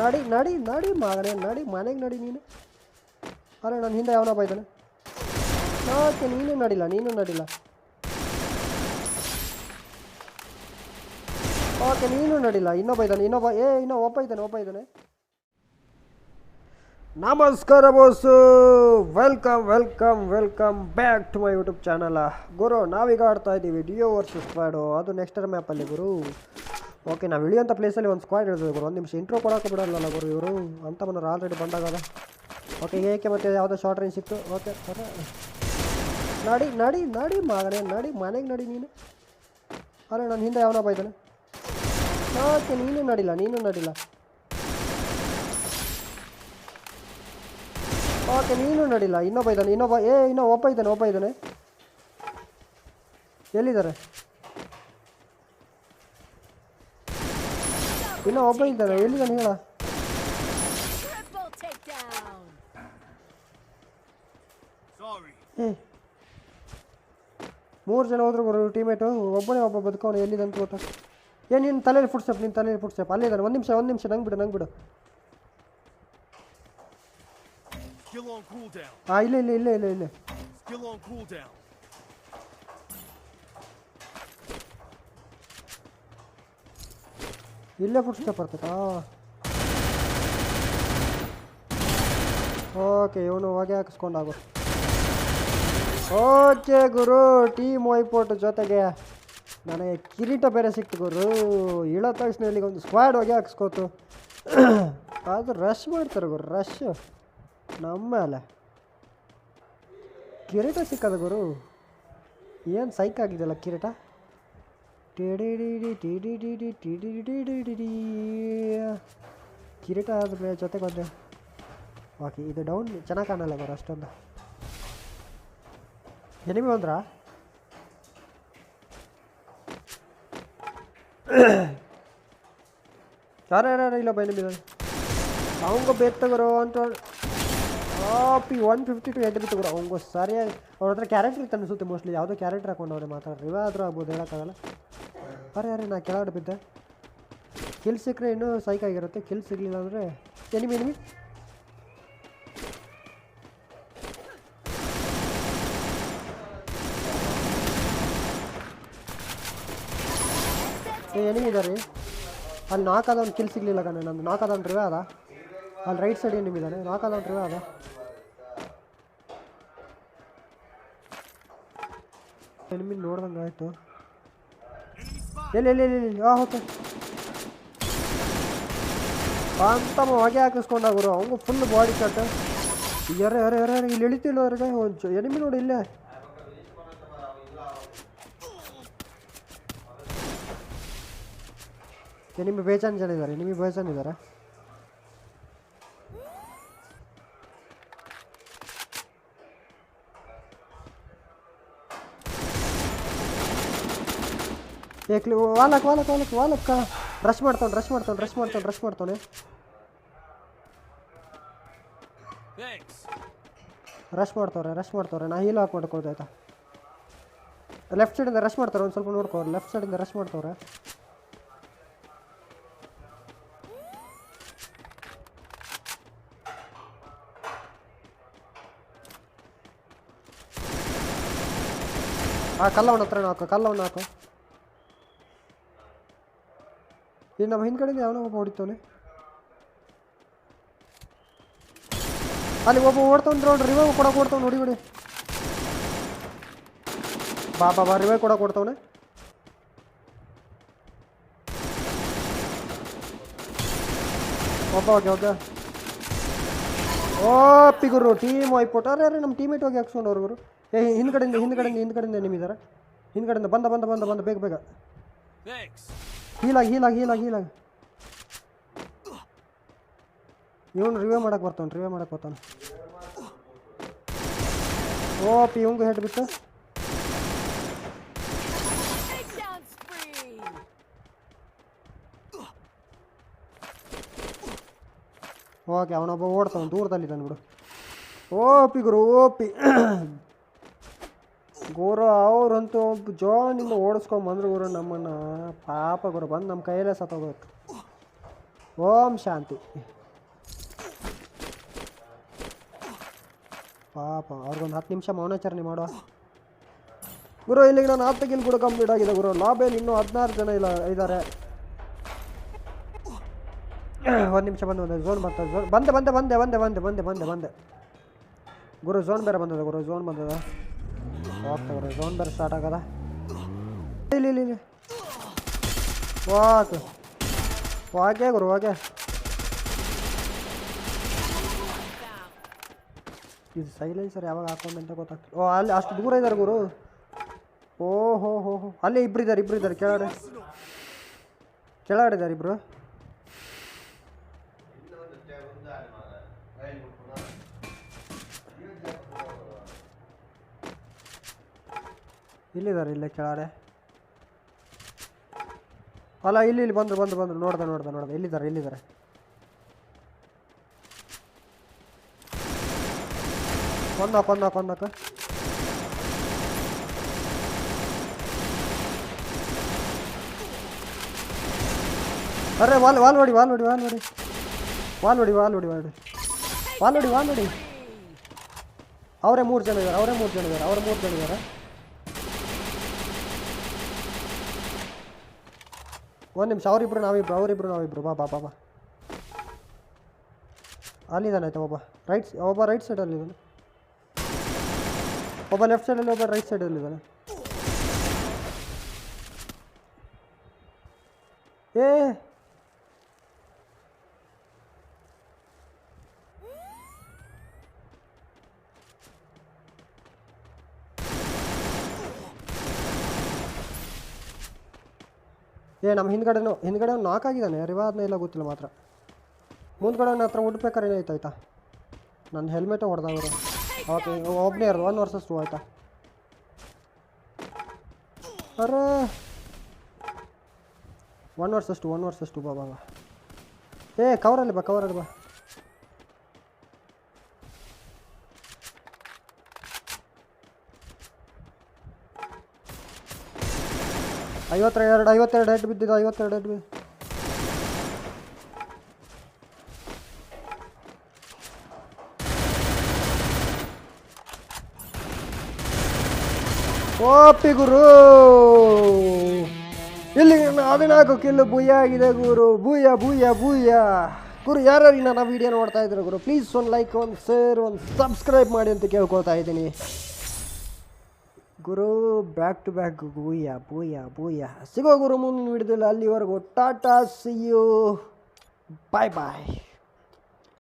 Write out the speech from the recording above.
ನಡಿ ನಡಿ ನಡಿ ಮಗನೇ, ನಡಿ ಮನೆಗೆ ನಡಿ ನೀನು. ಅಲ್ಲ ನನ್ನ ಹಿಂದೆ ಯಾವನ ಇದ್ದಾನೆ. ಓಕೆ ನೀನು ನಡಿಲ್ಲ ನೀನು ನಡಿಲ್ಲ. ಓಕೆ ನೀನು ನಡಿಲ್ಲ, ಇನ್ನೊಬ್ಬ ಇದ್ದಾನೆ, ಇನ್ನೊಬ್ಬ, ಏ, ಇನ್ನೂ, ಒಬ್ಬ ಇದ್ದಾನೆ ಒಬ್ಬ ಇದ್ದಾನೆ. ನಮಸ್ಕಾರ boss. Welcome welcome welcome back to my YouTube channel. ಗುರು, ನಾವೀಗ ಆಡ್ತಾ ಇದ್ದೀವಿ, ಡಿಯೋ ವರ್ಸಸ್ ಸ್ಕ್ವಾಡು. ಅದು ನೆಕ್ಸ್ಟರ್ ಮ್ಯಾಪಲ್ಲಿ ಗುರು. ಓಕೆ, ನಾವು ಇಳಿಯೋಂಥ ಪ್ಲೇಸಲ್ಲಿ ಒಂದು ಸ್ಕ್ವಾಡ್ ಇಳಿದ್ರು ಗುರು. ಒಂದು ನಿಮಿಷ ಇಂಟ್ರೋ ಕೊಡೋಕೆ ಬಿಡಲ್ಲ ಗುರು ಇವರು. ಅಂತ ಮನೋರು ಆಲ್ರೆಡಿ ಬಂದಾಗದ ಓಕೆ, ಏಕೆ ಮತ್ತೆ ಯಾವುದೋ ಶಾರ್ಟ್ ರೇಂಜ್ ಸಿಕ್ತು ಓಕೆ, ಸರಿ. ನಡಿ ನಡಿ ನಡಿ ಮಗನೇ ನಡಿ, ಮನೆಗೆ ನಡಿ ನೀನು. ಅಲ್ಲ ನನ್ನ ಹಿಂದೆ ಯಾವನೋ ಇದ್ದಾನೆ. ಓಕೆ ನೀನು ನಡಿಲ್ಲ ನೀನು ನಡಿಲ್ಲ. ಓಕೆ, ನೀನು ನಡಿಲ್ಲ. ಇನ್ನೊಬ್ಬ ಇದ್ದಾನೆ, ಇನ್ನೊಬ್ಬ, ಏ, ಇನ್ನೂ, ಒಬ್ಬ ಇದ್ದಾನೆ ಒಬ್ಬ ಇದ್ದಾನೆ. ಎಲ್ಲಿದ್ದಾರೆ? ಇನ್ನೂ ಒಬ್ಬ ಇದ್ದಾನೆ ಎಲ್ಲಿದ್ದಾನೆ ಹೇಳ Triple takedown. Sorry. ಏ ಮೂರು ಜನ ಹೋದ್ರು ಗುರು ಟೀಮೇಟು ಒಬ್ಬನೇ ಒಬ್ಬ ಬದುಕೋನು ಎಲ್ಲಿದಂತ ಗೊತ್ತಾ ಏ ನಿನ್ನ ತಲೆಯಲ್ಲಿ ಫುಡ್ ಸ್ಟೆಪ್ ನಿನ್ನ ತಲೆಯಲ್ಲಿ ಫುಡ್ ಸ್ಟೆಪ್ ಅಲ್ಲಿದ್ದಾನೆ ಒಂದು ನಿಮಿಷ ಒಂದು ನಿಮಿಷ ನಂಗೆ ಬಿಡು ನಂಗೆ ಬಿಡು Skill on cooldown. ಹಾಂ ಇಲ್ಲೇ ಇಲ್ಲೇ ಇಲ್ಲೇ ಇಲ್ಲೇ ಇಲ್ಲೇ ಇಲ್ಲೇ ಫುಡ್ ಸ್ಟೆಪ್ ಬರ್ತೈತಾ ಓಕೆ ಇವನು ಹೊಗೆ ಹಾಕಿಸ್ಕೊಂಡಾಗು. ಓಕೆ ಗುರು ಟೀಮ್ ವೈಪೋಟ್ ಜೊತೆಗೆ ನನಗೆ ಕಿರೀಟ ಬೇರೆ ಸಿಕ್ತು ಗುರು. ಇಳೋ ತಕ್ಷಣ ಇಲ್ಲಿಗೆ ಒಂದು ಸ್ಕ್ವಾಡ್ ಹೋಗಿ ಹಾಕಿಸ್ಕೋತು. ಅದು ರಶ್ ಮಾಡ್ತಾರೆ ಗುರು ರಶ್ ನಮ್ಮ ಮೇಲೆ. ಕಿರೀಟ ಸಿಕ್ಕದ ಗುರು? ಏನು ಸೈಕ್ ಆಗಿದೆಯಲ್ಲ ಕಿರೀಟ. ಕಿರೀಟ ಆದ ಜೊತೆಗೆ ಬಂದೆ ಓಕೆ ಇದು ಡೌನ್ ಚೆನ್ನಾಗಿ ಕಾಣಲ್ಲ ಬರೋ ಅಷ್ಟೊಂದು ಎನಿಮಿ ಬಂದ್ರಾ ಯಾರು ಯಾರು ಇಲ್ಲ ಬೈ ನಿಮಗೆ ಅವಂಗ ತಗೋರು ಅಂತ P one fifty to entry ತಗೋರು ಅವಂಗು ಸರಿಯಾಗಿ ಅವ್ರ ಹತ್ರ ಕ್ಯಾರೆಕ್ಟರ್ ಇತ್ತು ಅನಿಸುತ್ತೆ ಮೋಸ್ಟ್ಲಿ ಯಾವುದೋ ಕ್ಯಾರೆಕ್ಟರ್ ಹಾಕೊಂಡವ್ರೆ ಮಾತಾಡ್ರಿ ಇವ ಆದರೂ ಆಗ್ಬೋದು ಹೇಳೋಕ್ಕಾಗಲ್ಲ ಅರೆ ಅರೆ ನಾ ಕೆಳಗಡೆ ಬಿದ್ದೆ? ಕಿಲ್ ಸಿಕ್ಕರೆ ಇನ್ನೂ ಸೈಕ್ ಆಗಿರುತ್ತೆ. ಕಿಲ್ ಸಿಗಲಿಲ್ಲ ಅಂದರೆ ಎನಿಮಿ ಎನಿಮಿ ಎನಿಮಿ ಇದ್ದಾರೆ ಅಲ್ಲಿ ನಾಕ್ ಒಂದು ಕಿಲ್ ಸಿಗಲಿಲ್ಲ ಕಣೆ ನಂದು. ಒಂದು ರಿವೇ ಅದ. ಅಲ್ಲಿ ರೈಟ್ ಸೈಡ್ ಎನಿಮಿ ಇದ್ದಾನೆ ನಾಕ್ ಆದವ್ನು ರಿವೇ ಅದ. ಎನಿಮಿ ನೋಡ್ದಂಗೆ ಆಯಿತು. ಎಲ್ಲಿ ಎಲ್ಲಿ ಎಲ್ಲಿ ಎಲ್ಲಿ ಹಾಂ ಓಕೆ ಅಂತಮ್ಮ ಹೊಗೆ ಹಾಕಿಸ್ಕೊಂಡ ಗುರು ಅವಂಗೂ ಫುಲ್ ಬಾಡಿ ಕಟ್ ಎರೆ ಎರೆ ಎರೆ ಎರೆ ಇಲ್ಲಿ ಇಳಿತಿಲ್ಲ ಅವ್ರಿಗೆ ಒಂದು ಎನಿಮಿ ನೋಡಿ ಇಲ್ಲೇ ಎನಿಮಿ ಬೇಜಾನ್ ಜನ ಇದ್ದಾರೆ ಎನಿಮಿ ಬೇಜಾನ್ ಇದ್ದಾರೆ ಏಕ್ಲಿ ವಾಲಕ್ ವಾಲಕ್ ವಾಲಕ್ ವಾಲಕ್ಕ ರಶ್ ಮಾಡ್ತಾನೆ ರಶ್ ಮಾಡ್ತಾನೆ ರಶ್ ಮಾಡ್ತಾನೆ ರಶ್ ಮಾಡ್ತಾನೆ Thanks. ರಶ್ ಮಾಡ್ತವ್ರೆ ರಶ್ ಮಾಡ್ತವ್ರೆ ನಾ ಹೀಲ್ ಹಾಕಿ ಮಾಡ್ಕೋದು ಆಯ್ತಾ ಲೆಫ್ಟ್ ಸೈಡಿಂದ ರಶ್ ಮಾಡ್ತಾರೆ ಒಂದು ಸ್ವಲ್ಪ ನೋಡ್ಕೋ ಲೆಫ್ಟ್ ಸೈಡಿಂದ ರಶ್ ಮಾಡ್ತವ್ರೆ ಆ ಕಲ್ಲವನ್ನ ಹತ್ರ ಹಾಕು ಕಲ್ಲವನ್ನ ಹಾಕು ಈಗ ನಮ್ಮ ಹಿಂದ್ಗಡೆಯಿಂದ ಯಾವನೋ ಒಬ್ಬ ಹೊಡಿತವನೆ ಅಲ್ಲಿ ಒಬ್ಬ ಓಡ್ತಾವ್ ನೋಡ್ರಿ ರಿವೈವ್ ಕೊಡಕ್ಕೆ ಓಡ್ತಾವ್ ನೋಡಿ ಬಿಡಿ ಬಾ ಬಾ ಬಾ ರಿವೈವ್ ಕೊಡಕ್ಕೆ ಓಡ್ತಾವನೆ ಒಬ್ಬ ಓಕೆ ಓಕೆ ಓ, ಪಿಗುರು ಟೀಮ್ ಹೋಯ್ಬಿಟ್ಟು ಅರೆ ಅರೆ, ನಮ್ಮ ಟೀಮೇಟ್ ಹೋಗಿ ಹಾಕ್ಸ್ಕೊಂಡು ಗುರು ಏ, ಹಿಂದ್ಗಡೆಯಿಂದ ಹಿಂದ್ಗಡೆಯಿಂದ ಹಿಂದ್ಗಡೆಯಿಂದ ನಿಮ್ಮಿದ್ದಾರೆ ಹಿಂದ್ಗಡೆಯಿಂದ ಬಂದ ಬಂದ ಬಂದ ಬಂದ, ಬೇಗ ಬೇಗ. ಹೀಲಾಗಿ ಹೀಲಾಗಿ ಹೀಲಾಗಿ ಹೀಲಾಗಿ ಇವನು ರಿವ್ಯೂ ಮಾಡಕ್ಕೆ ಬರ್ತಾನೆ ರಿವ್ಯೂ ಮಾಡಕ್ಕೆ ಬರ್ತಾನೆ ಓ ಪಿ ಇವಂಗು ಹೆಡ್ ಬಿತ್ತು Takedown spree. ಓಕೆ ಅವನೊಬ್ಬ ಓಡ್ತಾನೆ ದೂರದಲ್ಲಿದ್ದಾನೆ ಬಿಡು ಓ ಪಿ ಗುರು ಓ ಪಿ ಗುರು ಅವ್ರಂತೂ ಜೋಳ ನಿಮ್ಮ ಓಡಿಸ್ಕೊಂಬಂದ್ರು ಗುರು ನಮ್ಮನ್ನು. ಪಾಪ ಗುರು, ಬಂದು ನಮ್ಮ ಕೈಯಲ್ಲೇ ಸತ್ತೋಗ್ಬೇಕು ಓಂ ಶಾಂತಿ. ಪಾಪ, ಅವ್ರಿಗೊಂದು ಹತ್ತು ನಿಮಿಷ ಮೌನಾಚರಣೆ ಮಾಡುವ. ಗುರು, ಇಲ್ಲಿಗೆ ನಾನು ಹತ್ತು ಗಿಲ್ ಕೂಡ ಕಂಪ್ಲೀಟ್ ಆಗಿದೆ ಗುರು. ಲಾಬೇಲಿ ಇನ್ನೂ ಹದಿನಾರು ಜನ ಇಲ್ಲ ಇದ್ದಾರೆ ಒಂದು ನಿಮಿಷ ಬಂದು ಬಂದೆ ಝೋನ್ ಬರ್ತದೆ ಝೋನ್ ಬಂದೆ ಬಂದೆ ಬಂದೆ ಬಂದೆ ಬಂದೆ ಬಂದೆ ಬಂದೆ ಬಂದೆ. ಗುರು ಝೋನ್ ಬೇರೆ ಬಂದದ, ಗುರು ಝೋನ್ ಬಂದದ. बहुत तगड़ा जोन पर स्टार्ट करा ले ले ले ले वाह वाह क्या करो वाह क्या ಇದು ಸೈಲೈ ಸರ್ ಯಾವಾಗ ಹಾಕೊಂಡು ಅಂತ ಗೊತ್ತಾಗ್ತಿಲ್ಲ ಓ ಅಲ್ಲಿ ಅಷ್ಟು ದೂರ ಇದ್ದಾರೆ ಗುರು ಓ ಹೋ ಹೋ ಹೋ ಅಲ್ಲೇ ಇಬ್ರು ಇದ್ದಾರೆ ಇಬ್ರು ಇದ್ದಾರೆ ಕೆಳಗಡೆ ಕೆಳಗಡೆ ಇದ್ದಾರೆ ಇಬ್ರು ಇಲ್ಲಿದ್ದಾರೆ, ಇಲ್ಲೇ ಕೆಳಗಡೆ. ಅಲ್ಲ, ಇಲ್ಲಿ ಇಲ್ಲಿ ಬಂದರು ಬಂದು ಬಂದರು. ನೋಡ್ದೆ ನೋಡ್ದೆ ನೋಡ್ದೆ. ಇಲ್ಲಿದ್ದಾರೆ ಇಲ್ಲಿದ್ದಾರೆ. ಕೊಂದಾಕ ಕೊಂದಾಕ ಕೊಂದಾಕ. ಅರೆ, ವಾಲ್ ವಾಲ್ ನೋಡಿ ವಾಲ್ ನೋಡಿ ವಾಲ್ ನೋಡಿ. ವಾಲ್ ನೋಡಿ ವಾಲ್ ನೋಡಿ ವಾಲ್ ನೋಡಿ. ವಾಲ್ ನೋಡಿ ವಾಲ್ ನೋಡಿ. ಅವರೇ ಮೂರು ಜನ ಇದ್ದಾರೆ, ಅವರೇ ಮೂರು ಜನ ಇದ್ದಾರೆ, ಅವರೇ ಮೂರು ಜನ ಇದ್ದಾರೆ. ಒಂದು ನಿಮಿಷ, ಅವರಿಬ್ರು ನಾವಿಬ್ರು ಅವರಿಬ್ರು ನಾವಿಬ್ರು. ಬಾ ಬಾ ಬಾ ಬಾ. ಅಲ್ಲಿದ್ದಾನೆ ಆಯ್ತಾ ಒಬ್ಬ. ರೈಟ್ ಒಬ್ಬ ರೈಟ್ ಸೈಡಲ್ಲಿ ಇದ್ದಾನೆ. ಒಬ್ಬ ಲೆಫ್ಟ್ ಸೈಡಲ್ಲಿ ಒಬ್ಬ ರೈಟ್ ಸೈಡಲ್ಲಿ ಇದ್ದಾನೆ. ಏ ಏ, ನಮ್ಮ ಹಿಂದ್ಗಡೆನೂ, ಹಿಂದ್ಗಡೆ ನಾಕ್ ಆಗಿದ್ದಾನೆ. ರಿವಾದ್ನ ಇಲ್ಲ ಗೊತ್ತಿಲ್ಲ ಮಾತ್ರ. ಮುಂದ್ಗಡೆ ನನ್ನ ಹತ್ರ ಹುಡ್ಬೇಕಾರೆ ಏನಾಯ್ತು ಆಯ್ತಾ? ನನ್ನ ಹೆಲ್ಮೆಟೇ ಹೊಡೆದವರು ಓಕೆ ಒಬ್ಬನೇ ಇರೋದು ಒನ್ ವರ್ಸಸ್ ಟೂ ಆಯ್ತಾ? ಅರೆ! One versus two one versus two ಬಾಬಾ ಏ ಕವರಲ್ಲಿ ಬಾ ಕವರಲ್ಲಿ ಬಾ. ಐವತ್ತೆರಡು ಐವತ್ತೆರಡು ಹೆಡ್ ಬಿದ್ದಿದ್ದು ಐವತ್ತೆರಡು ಹೆಡ್ ಬಿದ್ದು ಓಪಿ ಗುರು! ಇಲ್ಲಿ ಹದಿನಾಲ್ಕು ಕಿಲ್ಲು ಬುಯ್ಯ ಆಗಿದೆ ಗುರು. ಬೂಯ ಬೂಯ ಬೂಯ ಗುರು, ಯಾರ್ಯಾರು ನನ್ನ ವಿಡಿಯೋ ನೋಡ್ತಾ ಇದ್ರು ಗುರು ಪ್ಲೀಸ್ ಒಂದು ಲೈಕ್ ಒಂದು ಶೇರ್ ಒಂದು ಸಬ್ಸ್ಕ್ರೈಬ್ ಮಾಡಿ ಅಂತ ಕೇಳ್ಕೊಳ್ತಾ ಇದ್ದೀನಿ. ಗುರು ಬ್ಯಾಕ್ ಟು ಬ್ಯಾಕ್ ಬೂಯ ಬೂಯ ಬೂಯ. ಸಿಗೋ ಗುರು ಮುಂದಿನ ವಿಡಿಯೋದಲ್ಲಿ ಅಲ್ಲಿವರೆಗೂ. ಟಾಟಾ ಸಿ ಯು ಬಾಯ್ ಬಾಯ್